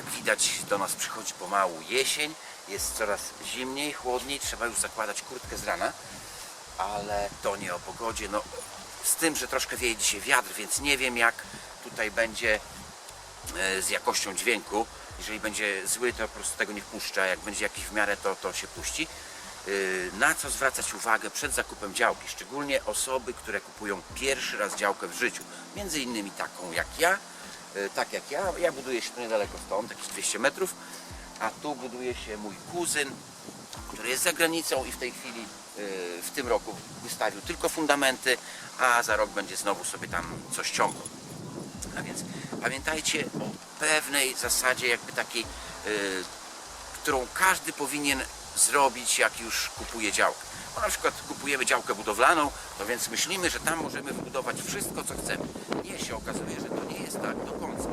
Jak widać, do nas przychodzi pomału jesień, jest coraz zimniej, chłodniej, trzeba już zakładać kurtkę z rana, ale to nie o pogodzie. No, z tym, że troszkę wieje dzisiaj wiatr, więc nie wiem jak tutaj będzie e, z jakością dźwięku. Jeżeli będzie zły, to po prostu tego nie wpuszcza, jak będzie jakiś w miarę, to, to się puści. Yy, Na co zwracać uwagę przed zakupem działki, szczególnie osoby, które kupują pierwszy raz działkę w życiu, między innymi taką jak ja, tak jak ja, ja buduję się tu niedaleko stąd, jakieś 200 metrów, a tu buduje się mój kuzyn, który jest za granicą i w tej chwili yy, w tym roku wystawił tylko fundamenty, a za rok będzie znowu sobie tam coś ciągnął. A więc pamiętajcie o pewnej zasadzie, jakby takiej, y, którą każdy powinien zrobić, jak już kupuje działkę. Bo na przykład kupujemy działkę budowlaną, no więc myślimy, że tam możemy wybudować wszystko, co chcemy. Nie, się okazuje, że to nie jest tak do końca.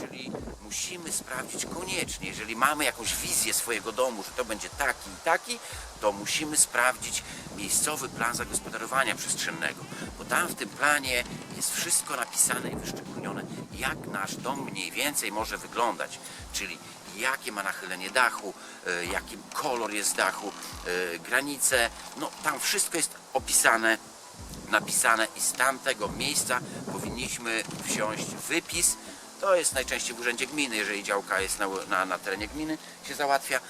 Czyli musimy sprawdzić koniecznie, jeżeli mamy jakąś wizję swojego domu, że to będzie taki i taki, to musimy sprawdzić miejscowy plan zagospodarowania przestrzennego, bo tam w tym planie jest wszystko napisane i wyszczególnione, jak nasz dom mniej więcej może wyglądać, czyli jakie ma nachylenie dachu, e, jaki kolor jest dachu, e, granice, no tam wszystko jest opisane napisane i z tamtego miejsca powinniśmy wziąć wypis. To jest najczęściej w urzędzie gminy, jeżeli działka jest na, na, na terenie gminy, się załatwia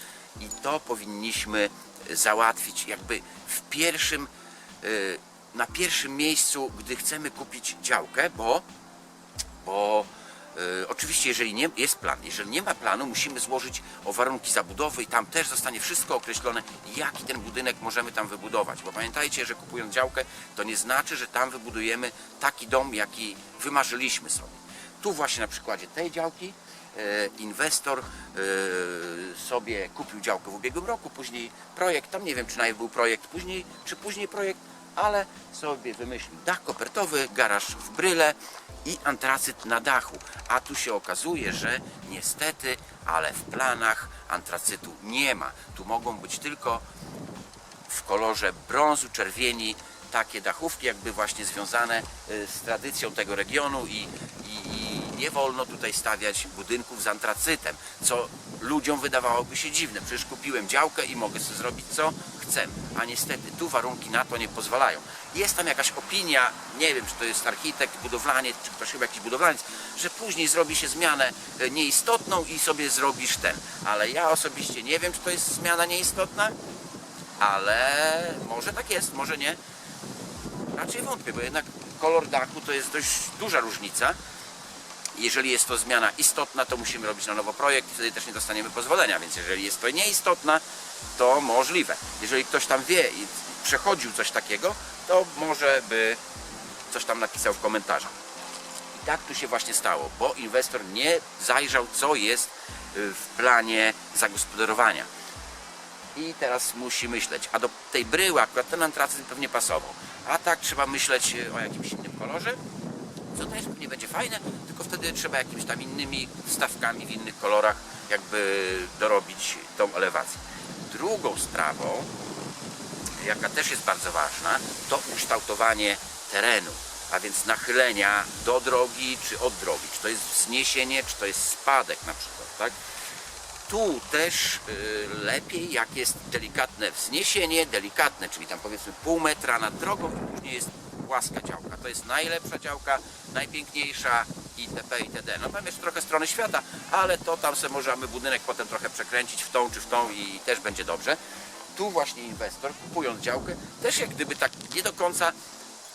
i to powinniśmy załatwić jakby w pierwszym, na pierwszym miejscu, gdy chcemy kupić działkę, bo bo e, oczywiście jeżeli nie, jest plan, jeżeli nie ma planu, musimy złożyć o warunki zabudowy i tam też zostanie wszystko określone, jaki ten budynek możemy tam wybudować. Bo pamiętajcie, że kupując działkę, to nie znaczy, że tam wybudujemy taki dom, jaki wymarzyliśmy sobie. Tu właśnie na przykładzie tej działki e, inwestor e, sobie kupił działkę w ubiegłym roku, później projekt, tam nie wiem czy najpierw był projekt, później, czy później projekt, ale sobie wymyślił dach kopertowy, garaż w bryle i antracyt na dachu. A tu się okazuje, że niestety, ale w planach antracytu nie ma. Tu mogą być tylko w kolorze brązu, czerwieni takie dachówki, jakby właśnie związane y, z tradycją tego regionu i, i, i nie wolno tutaj stawiać budynków z antracytem, co ludziom wydawałoby się dziwne. Przecież kupiłem działkę i mogę sobie zrobić co chcę, a niestety tu warunki na to nie pozwalają. Jest tam jakaś opinia, nie wiem czy to jest architekt, budowlaniec, czy ktoś chyba jakiś budowlaniec, że później zrobi się zmianę y, nieistotną i sobie zrobisz ten. Ale ja osobiście nie wiem, czy to jest zmiana nieistotna, ale może tak jest, może nie. Raczej wątpię, bo jednak kolor dachu to jest dość duża różnica. Jeżeli jest to zmiana istotna, to musimy robić na nowo projekt, wtedy też nie dostaniemy pozwolenia, więc jeżeli jest to nieistotna, to możliwe. Jeżeli ktoś tam wie i przechodził coś takiego, to może by coś tam napisał w komentarzach. I tak tu się właśnie stało, bo inwestor nie zajrzał, co jest y, w planie zagospodarowania. I teraz musi myśleć, a do tej bryły akurat ten antracyt pewnie pasował. A tak trzeba myśleć e, o jakimś innym kolorze, co też nie będzie fajne, tylko wtedy trzeba jakimiś tam innymi wstawkami w innych kolorach jakby dorobić tą elewację. Drugą sprawą, jaka też jest bardzo ważna, to ukształtowanie terenu, a więc nachylenia do drogi czy od drogi, czy to jest wzniesienie, czy to jest spadek na przykład, tak? tu też y, lepiej, jak jest delikatne wzniesienie, delikatne, czyli tam powiedzmy pół metra nad drogą później jest płaska działka. To jest najlepsza działka, najpiękniejsza itp. itd. No tam jeszcze trochę strony świata, ale to tam sobie możemy budynek potem trochę przekręcić w tą czy w tą i też będzie dobrze. Tu właśnie inwestor kupując działkę też jak gdyby tak nie do końca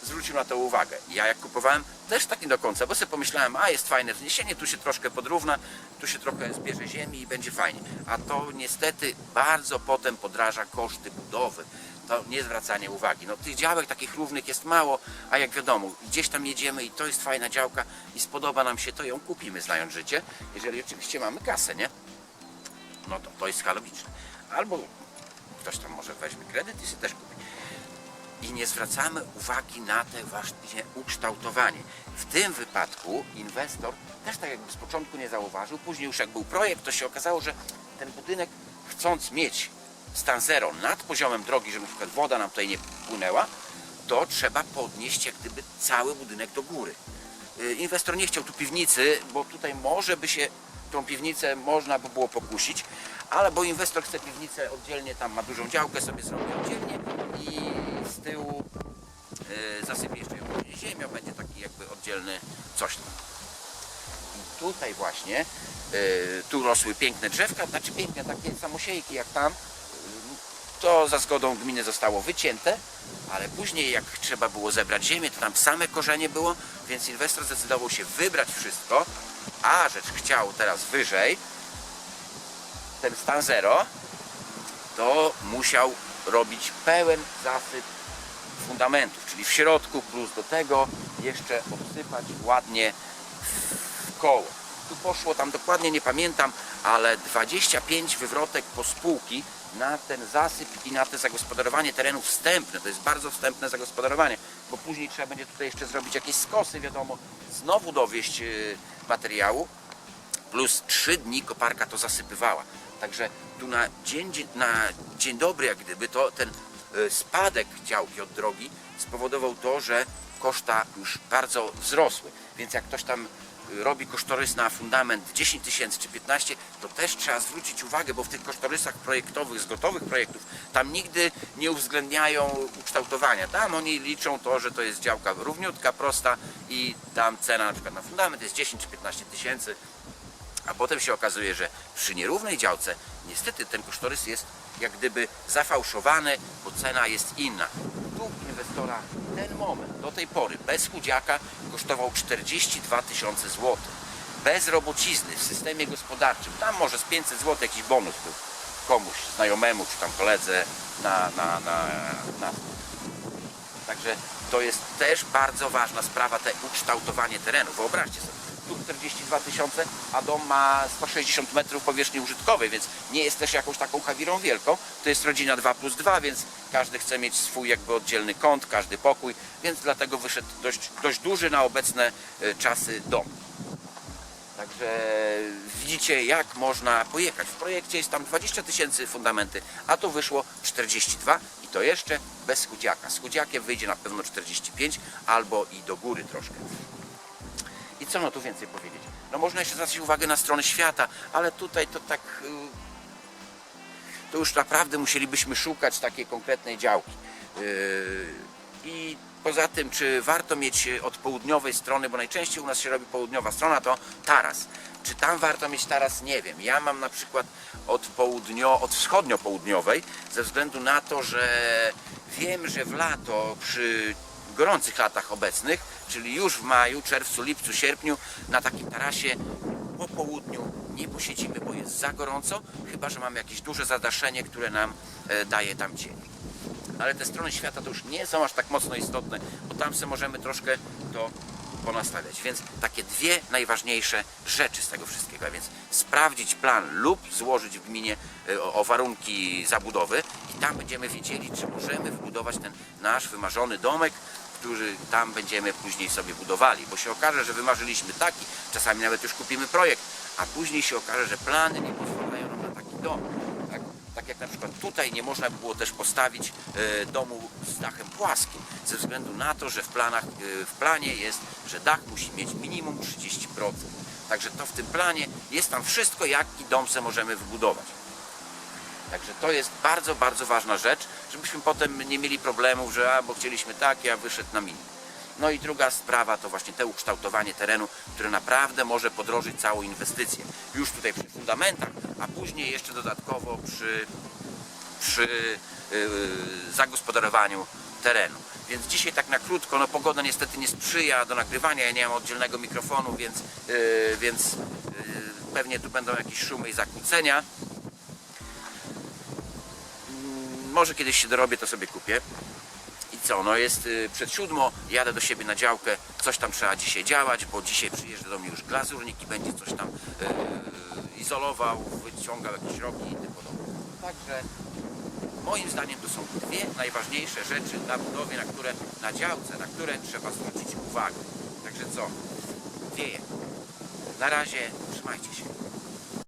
zwrócił na to uwagę. Ja jak kupowałem też tak nie do końca, bo sobie pomyślałem, a jest fajne wzniesienie, tu się troszkę podrówna, tu się trochę zbierze ziemi i będzie fajnie. A to niestety bardzo potem podraża koszty budowy. To nie zwracanie uwagi. No tych działek takich równych jest mało, a jak wiadomo, gdzieś tam jedziemy i to jest fajna działka i spodoba nam się, to ją kupimy znając życie, jeżeli oczywiście mamy kasę, nie? No to, to jest skalowiczne. Albo ktoś tam może weźmie kredyt i sobie też kupi i nie zwracamy uwagi na te właśnie ukształtowanie. W tym wypadku inwestor też tak jakby z początku nie zauważył, później już jak był projekt, to się okazało, że ten budynek chcąc mieć stan zero nad poziomem drogi, żeby na przykład woda nam tutaj nie płynęła, to trzeba podnieść jak gdyby cały budynek do góry. Y, Inwestor nie chciał tu piwnicy, bo tutaj może by się tą piwnicę można by było pokusić, ale bo inwestor chce piwnicę oddzielnie, tam ma dużą działkę, sobie zrobi oddzielnie i z tyłu y, zasypie jeszcze ją ziemią, będzie taki jakby oddzielny coś tam. I tutaj właśnie, y, tu rosły piękne drzewka, znaczy piękne takie samosiejki jak tam, to za zgodą gminy zostało wycięte, ale później jak trzeba było zebrać ziemię, to tam same korzenie było, więc inwestor zdecydował się wybrać wszystko, a rzecz chciał teraz wyżej, ten stan zero, to musiał robić pełen zasyp fundamentów, czyli w środku plus do tego jeszcze obsypać ładnie w koło. Tu poszło tam dokładnie nie pamiętam, ale 25 wywrotek po spółki na ten zasyp i na to zagospodarowanie terenu wstępne. To jest bardzo wstępne zagospodarowanie, bo później trzeba będzie tutaj jeszcze zrobić jakieś skosy, wiadomo, znowu dowieść yy, materiału, plus 3 dni koparka to zasypywała. Także tu na dzień, dzie- na dzień dobry, jak gdyby, to ten e, spadek działki od drogi spowodował to, że koszta już bardzo wzrosły. Więc jak ktoś tam robi kosztorys na fundament 10 tysięcy czy 15, to też trzeba zwrócić uwagę, bo w tych kosztorysach projektowych, z gotowych projektów, tam nigdy nie uwzględniają ukształtowania. Tam oni liczą to, że to jest działka równiutka, prosta i tam cena na przykład na fundament jest 10 czy 15 tysięcy, a potem się okazuje, że przy nierównej działce niestety ten kosztorys jest jak gdyby zafałszowany, bo cena jest inna. Tu inwestora ten moment do tej pory bez chudziaka kosztował 42 tysiące złotych. Bez robocizny w systemie gospodarczym. Tam może z 500 zł jakiś bonus był komuś, znajomemu czy tam koledze na, na, na, na Także to jest też bardzo ważna sprawa, te ukształtowanie terenu. Wyobraźcie sobie, 42 tysiące, a dom ma 160 metrów powierzchni użytkowej, więc nie jest też jakąś taką chawirą wielką. To jest rodzina 2 plus 2, więc każdy chce mieć swój jakby oddzielny kąt, każdy pokój, więc dlatego wyszedł dość, dość duży na obecne e, czasy dom. Także widzicie, jak można pojechać. W projekcie jest tam 20 tysięcy fundamenty, a tu wyszło 42 i to jeszcze bez chudziaka. Z wyjdzie na pewno 45 albo i do góry troszkę. Co no tu więcej powiedzieć? No można jeszcze zwrócić uwagę na stronę świata, ale tutaj to tak... y, To już naprawdę musielibyśmy szukać takiej konkretnej działki. Yy, I poza tym, czy warto mieć od południowej strony, bo najczęściej u nas się robi południowa strona, to taras. Czy tam warto mieć taras? Nie wiem. Ja mam na przykład od, południo, od wschodnio-południowej, ze względu na to, że wiem, że w lato przy gorących latach obecnych, czyli już w maju, czerwcu, lipcu, sierpniu, na takim tarasie po południu nie posiedzimy, bo jest za gorąco, chyba że mamy jakieś duże zadaszenie, które nam e, daje tam cień. Ale te strony świata to już nie są aż tak mocno istotne, bo tam sobie możemy troszkę to ponastawiać. Więc takie dwie najważniejsze rzeczy z tego wszystkiego, a więc sprawdzić plan lub złożyć w gminie e, o, warunki zabudowy i tam będziemy wiedzieli, czy możemy wybudować ten nasz wymarzony domek, który tam będziemy później sobie budowali, bo się okaże, że wymarzyliśmy taki, czasami nawet już kupimy projekt, a później się okaże, że plany nie pozwalają nam na taki dom. Tak, tak jak na przykład tutaj nie można by było też postawić e, domu z dachem płaskim, ze względu na to, że w, planach, e, w planie jest, że dach musi mieć minimum 30%. Także to w tym planie jest tam wszystko, jaki dom se możemy wybudować. Także to jest bardzo, bardzo ważna rzecz, żebyśmy potem nie mieli problemów, że a, bo chcieliśmy takie, a wyszedł nam inny. No i druga sprawa to właśnie te ukształtowanie terenu, które naprawdę może podrożyć całą inwestycję. Już tutaj przy fundamentach, a później jeszcze dodatkowo przy, przy yy, zagospodarowaniu terenu. Więc dzisiaj tak na krótko, no pogoda niestety nie sprzyja do nagrywania, ja nie mam oddzielnego mikrofonu, więc, yy, więc yy, pewnie tu będą jakieś szumy i zakłócenia. Może kiedyś się dorobię, to sobie kupię. I co, no jest y, przed siódmo, jadę do siebie na działkę, coś tam trzeba dzisiaj działać, bo dzisiaj przyjeżdża do mnie już glazurnik i będzie coś tam y, izolował, wyciągał jakieś rogi i tym podobne. Także moim zdaniem to są dwie najważniejsze rzeczy na budowie, na które, na działce, na które trzeba zwrócić uwagę. Także co, wieje. Na razie, trzymajcie się.